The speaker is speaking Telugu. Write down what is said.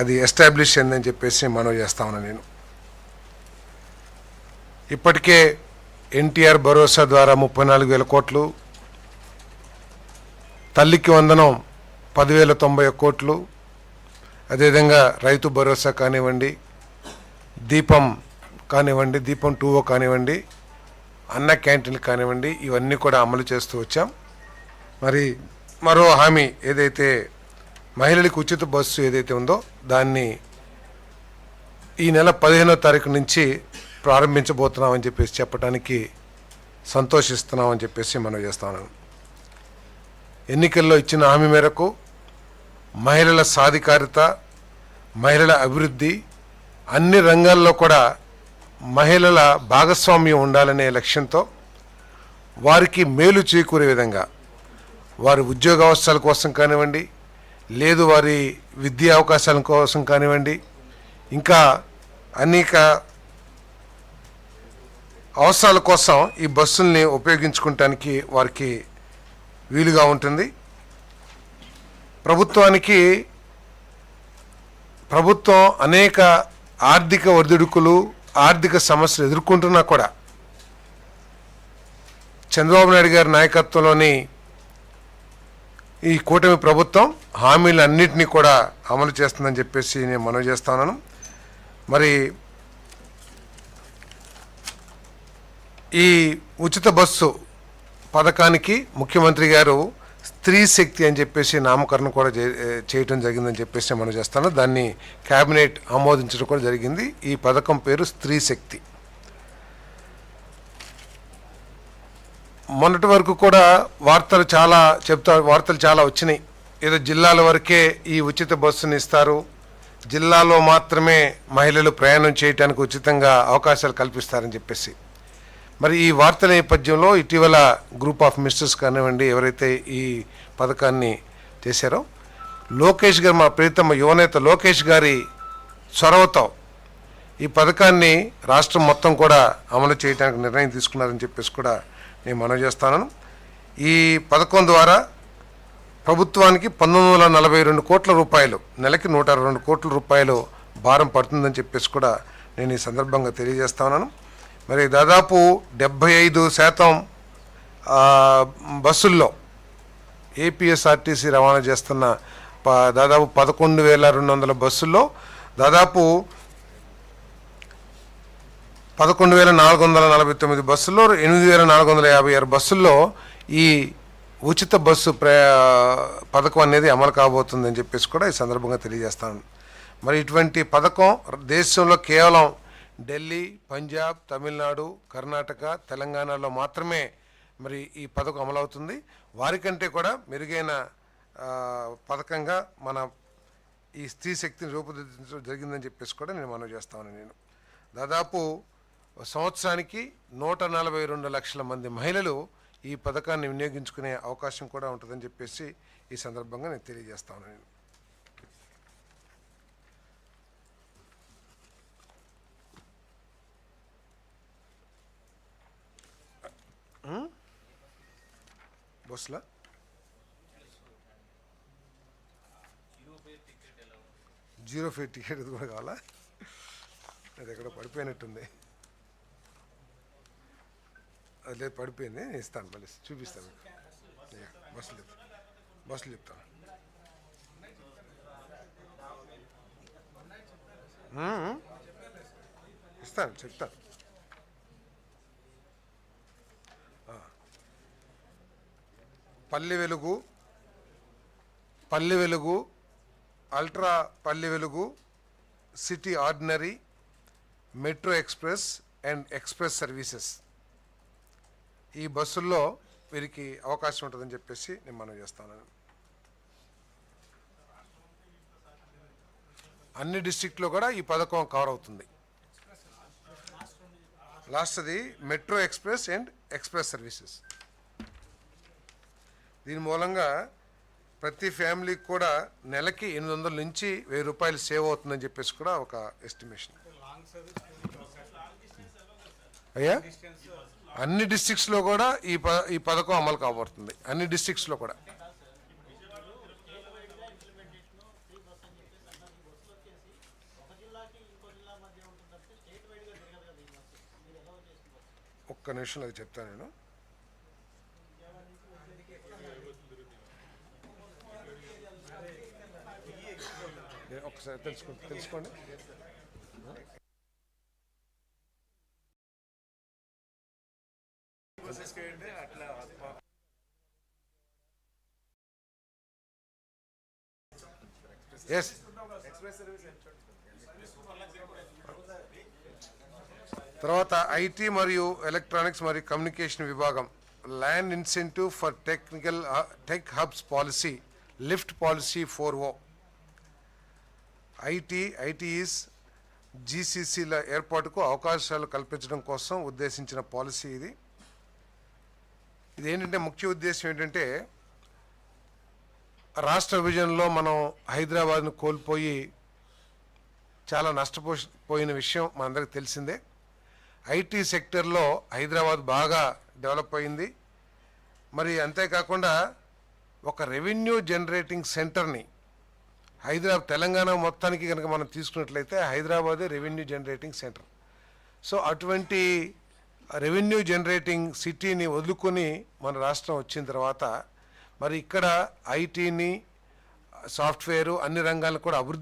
అది ఎస్టాబ్లిష్ అయిందని చెప్పేసి మనవి చేస్తా ఉన్నాను నేను. ఇప్పటికే ఎన్టీఆర్ భరోసా ద్వారా ముప్పై నాలుగు వేల కోట్లు తల్లికి వందనం పదివేల తొంభై ఒక్క కోట్లు అదేవిధంగా రైతు భరోసా కానివ్వండి దీపం కానివ్వండి దీపం టూ ఓ కానివ్వండి అన్న క్యాంటీన్లు కానివ్వండి ఇవన్నీ కూడా అమలు చేస్తూ వచ్చాం. మరి మరో హామీ ఏదైతే మహిళలకు ఉచిత బస్సు ఏదైతే ఉందో దాన్ని ఈ నెల పదిహేనో తారీఖు నుంచి ప్రారంభించబోతున్నామని చెప్పేసి చెప్పడానికి సంతోషిస్తున్నామని చెప్పేసి మనం చేస్తాను ఎన్నికల్లో ఇచ్చిన హామీ మేరకు మహిళల సాధికారిత మహిళల అభివృద్ధి అన్ని రంగాల్లో కూడా మహిళల భాగస్వామ్యం ఉండాలనే లక్ష్యంతో వారికి మేలు చేకూరే విధంగా వారి ఉద్యోగ అవసరాల కోసం కానివ్వండి లేదు వారి విద్యా అవకాశాల కోసం కానివ్వండి ఇంకా అనేక అవసరాల కోసం ఈ బస్సుల్ని ఉపయోగించుకోవటానికి వారికి వీలుగా ఉంటుంది. ప్రభుత్వానికి ప్రభుత్వం అనేక ఆర్థిక ఒడిదుడుకులు ఆర్థిక సమస్యలు ఎదుర్కొంటున్నా కూడా చంద్రబాబు నాయుడు గారి నాయకత్వంలోని ఈ కూటమి ప్రభుత్వం హామీలన్నింటినీ కూడా అమలు చేస్తుందని చెప్పేసి నేను మనవి చేస్తున్నాను మరి ఈ ఉచిత బస్సు పథకానికి ముఖ్యమంత్రి గారు స్త్రీ శక్తి అని చెప్పేసి నామకరణ కూడా చే- చేయటం జరిగిందని చెప్పేసి మనం చేస్తాను. దాన్ని కేబినెట్ ఆమోదించడం కూడా జరిగింది. ఈ పథకం పేరు స్త్రీ శక్తి. మొన్నటి వరకు కూడా వార్తలు చాలా చెప్తా వార్తలు చాలా వచ్చినాయి. ఏదో జిల్లాల వరకే ఈ ఉచిత బస్సుని ఇస్తారు. జిల్లాలో మాత్రమే మహిళలు ప్రయాణం చేయడానికి ఉచితంగా అవకాశాలు కల్పిస్తారని చెప్పేసి. మరి ఈ వార్తల నేపథ్యంలో ఇటీవల గ్రూప్ ఆఫ్ మినిస్టర్స్ కానివ్వండి ఎవరైతే ఈ పథకాన్ని చేశారో లోకేష్ గారు మా ప్రీతమ యువనేత లోకేష్ గారి చొరవతో ఈ పథకాన్ని రాష్ట్రం మొత్తం కూడా అమలు చేయడానికి నిర్ణయం తీసుకున్నారని చెప్పేసి కూడా నేను మనవి చేస్తాను ఈ పథకం ద్వారా ప్రభుత్వానికి పంతొమ్మిది వందల నలభై రెండు కోట్ల రూపాయలు నెలకి నూట అరవై రెండు కోట్ల రూపాయలు భారం పడుతుందని చెప్పేసి కూడా నేను ఈ సందర్భంగా తెలియజేస్తాను మరి దాదాపు డెబ్భై ఐదు శాతం బస్సుల్లో ఏపీఎస్ఆర్టీసీ రవాణా చేస్తున్న ప దాదాపు పదకొండు వేల రెండు వందల బస్సుల్లో దాదాపు పదకొండు వేల నాలుగు వందల నలభై తొమ్మిది బస్సుల్లో ఎనిమిది వేల నాలుగు వందల యాభై ఆరు బస్సుల్లో ఈ ఉచిత బస్సు పథకం అనేది అమలు కాబోతుందని చెప్పేసి కూడా ఈ సందర్భంగా తెలియజేస్తాను. మరి ఇటువంటి పథకం దేశంలో కేవలం ఢిల్లీ పంజాబ్ తమిళనాడు కర్ణాటక తెలంగాణలో మాత్రమే మరి ఈ పథకం అమలవుతుంది. వారికంటే కూడా మెరుగైన పథకంగా మన ఈ స్త్రీ శక్తిని రూపుదిద్దించడం జరిగిందని చెప్పేసి కూడా నేను మనవి చేస్తాను నేను. దాదాపు సంవత్సరానికి నూట నలభై రెండు లక్షల మంది మహిళలు ఈ పథకాన్ని వినియోగించుకునే అవకాశం కూడా ఉంటుందని చెప్పేసి ఈ సందర్భంగా నేను తెలియజేస్తాను నేను బస్సులా జీరో ఫైవ్ టికెట్ ఇది కూడా కావాలా? అది ఎక్కడ పడిపోయినట్టుంది. అది లేదు పడిపోయింది నేను ఇస్తాను మళ్ళీ చూపిస్తాను. బస్సులు చెప్తాను బస్సులు చెప్తాను ఇస్తాను చెప్తాను పల్లె వెలుగు పల్లె Velugu ultra Palle Velugu city ordinary metro express and express services. ఈ బస్సుల్లో వీరికి అవకాశం ఉంటుందని చెప్పేసి నేను మనం చేస్తాను అన్ని డిస్టిక్లో కూడా ఈ పథకం కవర్ అవుతుంది. లాస్ట్ అది metro express and express services. దీని మూలంగా ప్రతి ఫ్యామిలీకి కూడా నెలకి ఎనిమిది వందల నుంచి వెయ్యి రూపాయలు సేవ్ అవుతుందని చెప్పేసి కూడా ఒక ఎస్టిమేషన్. అయ్యా? అన్ని డిస్టిక్స్లో కూడా ఈ ప ఈ పథకం అమలు కాబడుతుంది అన్ని డిస్టిక్స్లో కూడా. ఒక్క నిమిషం అది చెప్తాను నేను. ఒకసారి తెలుసుకోండి తెలుసుకోండి. ఎస్ తర్వాత ఐటీ మరియు ఎలక్ట్రానిక్స్ మరియు కమ్యూనికేషన్ విభాగం. Land incentive for technical tech hubs policy lift policy four O IT ITES జీసీసీల ఏర్పాటుకు అవకాశాలు కల్పించడం కోసం ఉద్దేశించిన పాలసీ ఇది. ఇది ఏంటంటే ముఖ్య ఉద్దేశం ఏంటంటే రాష్ట్ర విభజనలో మనం హైదరాబాద్ను కోల్పోయి చాలా నష్టపోయిన విషయం మనందరికి తెలిసిందే. ఐటీ సెక్టర్లో హైదరాబాద్ బాగా డెవలప్ అయింది. మరి అంతేకాకుండా ఒక రెవెన్యూ జనరేటింగ్ సెంటర్ని హైదరాబాద్ తెలంగాణ మొత్తానికి కనుక మనం తీసుకున్నట్లయితే హైదరాబాదే రెవెన్యూ జనరేటింగ్ సెంటర్. సో అటువంటి రెవెన్యూ జనరేటింగ్ సిటీని వదులుకొని మన రాష్ట్రం వచ్చిన తర్వాత మరి ఇక్కడ ఐటీని సాఫ్ట్వేరు అన్ని రంగాలను కూడా అభివృద్ధి